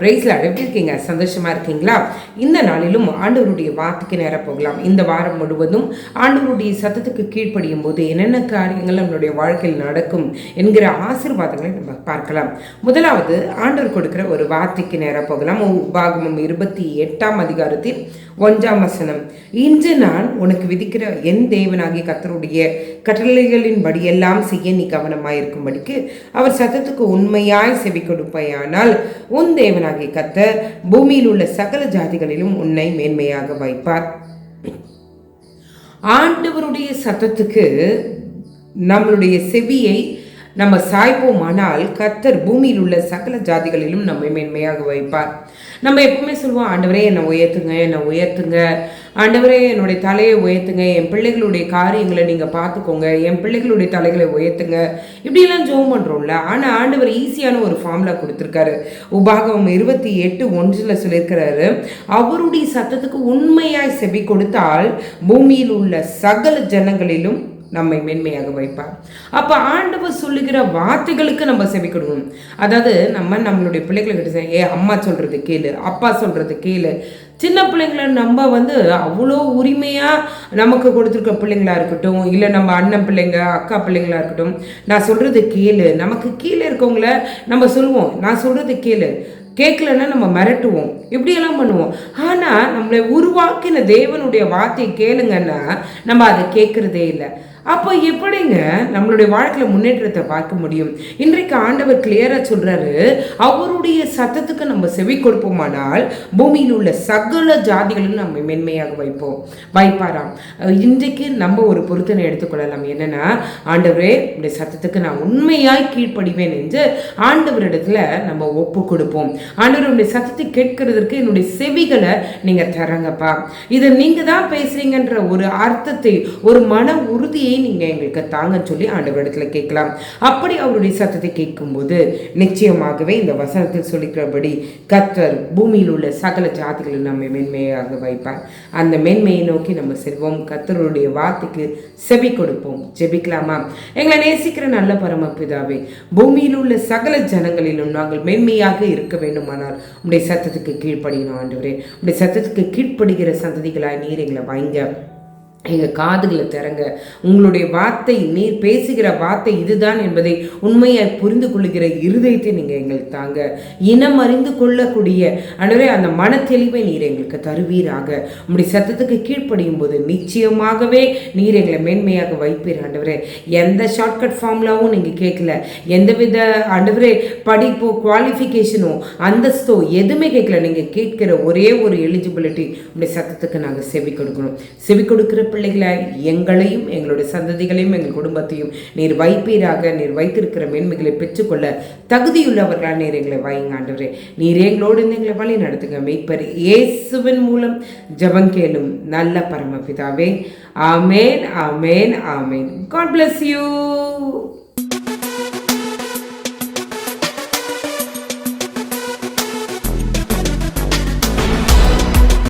பிரைஸ்ல எப்படி இருக்கீங்க சந்தோஷமா இருக்கீங்களா? இந்த நாளிலும் ஆண்டவருடைய வார்த்தைக்கு நேரம் போகலாம். இந்த வாரம் முழுவதும் ஆண்டவருடைய சத்தத்துக்கு கீழ்ப்படியும் போது என்னென்ன காரியங்கள் நம்மளுடைய வாழ்க்கையில் நடக்கும் என்கிற ஆசீர்வாதங்களை நம்ம பார்க்கலாம். முதலாவது ஆண்டவர் கொடுக்கிற ஒரு வார்த்தைக்கு நேரம் போகலாம். உபாகமம் இருபத்தி எட்டாம் அதிகாரத்தில் ஒன்றாம் வசனம். இன்று நான் உனக்கு விதிக்கிற என் தேவனாகிய கத்தருடைய கட்டளைகளின் படியெல்லாம் செய்ய நீ கவனமாயிருக்கும்படிக்கு அவர் சத்தத்துக்கு உண்மையாய் செவி கொடுப்பையானால் உன் தேவனாகிய கத்தர் பூமியில் உள்ள சகல ஜாதிகளிலும் உன்னை மேன்மையாக வைப்பார். ஆண்டவருடைய சத்தத்துக்கு நம்மளுடைய செவியை நம்ம சாய்ப்போமானால் கத்தர் பூமியில் உள்ள சகல ஜாதிகளிலும் நம்மை மேன்மையாக வைப்பார். நம்ம எப்பவுமே சொல்லுவோம் ஆண்டவரே என்னை உயர்த்துங்க என்னை உயர்த்துங்க. ஆண்டவரே என்னுடைய தலையை உயர்த்துங்க. என் பிள்ளைகளுடைய காரியங்களை நீங்கள் பார்த்துக்கோங்க. என் பிள்ளைகளுடைய தலைகளை உயர்த்துங்க. இப்படியெல்லாம் ஜோம் பண்ணுறோம்ல ஆனால் ஆண்டவர் ஈஸியான ஒரு ஃபார்முலா கொடுத்துருக்காரு. உபாகமம் இருபத்தி எட்டு ஒன்றில் சொல்லியிருக்கிறாரு அவருடைய சத்தத்துக்கு உண்மையாய் செவி கொடுத்தால் பூமியில் உள்ள சகல ஜனங்களிலும் நம்மை மென்மையாக வைப்பார். அப்போ ஆண்டவர் சொல்லுகிற வார்த்தைகளுக்கு நம்ம செவி கொடுக்கணும் அதாவது நம்ம நம்மளுடைய பிள்ளைகளுக்கிட்ட ஏ அம்மா சொல்கிறது கேளு அப்பா சொல்கிறது கேளு. சின்ன பிள்ளைங்களை நம்ம வந்து அவ்வளோ உரிமையாக நமக்கு கொடுத்துருக்க பிள்ளைங்களா இருக்கட்டும் இல்லை நம்ம அண்ணன் பிள்ளைங்க அக்கா பிள்ளைங்களாக இருக்கட்டும் நான் சொல்கிறது கேளு. நமக்கு கீழே இருக்கவங்கள நம்ம சொல்லுவோம் நான் சொல்கிறது கேளு. கேட்கலன்னா நம்ம மிரட்டுவோம். இப்படியெல்லாம் பண்ணுவோம். ஆனால் நம்மளை உருவாக்கின தேவனுடைய வார்த்தையை கேளுங்கன்னா நம்ம அதை கேட்குறதே இல்லை. அப்போ எப்படிங்க நம்மளுடைய வாழ்க்கையில் முன்னேற்றத்தை பார்க்க முடியும்? இன்றைக்கு ஆண்டவர் கிளியராக சொல்கிறாரு அவருடைய சத்தத்துக்கு நம்ம செவி கொடுப்போமானால் பூமியில் உள்ள சகல ஜாதிகளும் நம்ம மென்மையாக வைப்போம். வைப்பாராம் இன்றைக்கு நம்ம ஒரு பொருத்தனை எடுத்துக்கொள்ளலாம். என்னன்னா ஆண்டவரே உடைய சத்தத்துக்கு நான் உண்மையாய் கீழ்ப்படிவேன் என்று ஆண்டவரிடத்துல நம்ம ஒப்பு கொடுப்போம். ஆண்டவர் உடைய சத்தத்தை கேட்கறதற்கு என்னுடைய செவிகளை நீங்கள் தரங்கப்பா. இதை நீங்கள் தான் பேசுறீங்கன்ற ஒரு அர்த்தத்தை ஒரு மன உறுதியை நீங்கள் எங்களுக்கு தாங்கன்னு சொல்லி ஆண்டவரிடத்தில் கேட்கலாம். அப்படி அவருடைய சத்தத்தை கேட்கும்போது நிச்சயமாகவே இந்த வசனத்தில் சொல்லிக்கிறபடி கத்தர் பூமியில் உள்ள சகல ஜாதிகளை நம்ம மென்மையாக வைப்பார். அந்த மென்மையை நோக்கி நம்ம செல்வோம். கத்தருடைய வார்த்தைக்கு செவி கொடுப்போம். ஜெபிக்கலாமா? எங்களை நேசிக்கிற நல்ல பரமபிதாவே பூமியில் உள்ள சகல ஜனங்களிலும் நாங்கள் மென்மையாக இருக்க வேண்டுமானால் உடைய சத்தத்துக்கு கீழ்ப்படியணும் ஆண்டவரே. உடைய சத்தத்துக்கு கீழ்ப்படுகிற சந்ததிகளாய் நீர் எங்களை வாங்க எங்கள் காதுகளை திறங்க. உங்களுடைய வார்த்தை நீர் பேசுகிற வார்த்தை இதுதான் என்பதை உண்மையை புரிந்து கொள்ளுகிற இருதயத்தை நீங்கள் எங்களுக்கு தாங்க. இனம் அறிந்து கொள்ளக்கூடிய அன்றே அந்த மன தெளிவை நீர் எங்களுக்கு தருவீராக. உங்களுடைய சத்தத்துக்கு கீழ்ப்படியும் போது நிச்சயமாகவே நீர் எங்களை மேன்மையாக வைப்பீர் ஆண்டவரே. எந்த ஷார்ட்கட் ஃபார்முலாவும் நீங்கள் கேட்கல. எந்த வித ஆண்டவரே படிப்போ குவாலிஃபிகேஷனோ அந்தஸ்தோ எதுவுமே கேட்கல. நீங்கள் கேட்கிற ஒரே ஒரு எலிஜிபிலிட்டி உங்களுடைய சத்தத்துக்கு நாங்கள் செவி கொடுக்கணும் செவி கொடுக்குற பிள்ளைகளை எங்களையும் எங்களுடைய சந்ததிகளையும் எங்கள் குடும்பத்தையும் நீர் வைப்பீராக. நீர் வைத்திருக்கிற மேன்மைகளை பெற்றுக்கொள்ள தகுதியுள்ளவர்களால் நீர் எங்களை வைங்க ஆண்டவரே. நீர் எங்களோடு இருந்து எங்களை வழி நடத்துங்க. மெய்ப்பர் இயேசுவின் மூலம் ஜெபம் கேளும் நல்ல பரமபிதாவே. ஆமேன் ஆமேன் ஆமேன். God bless you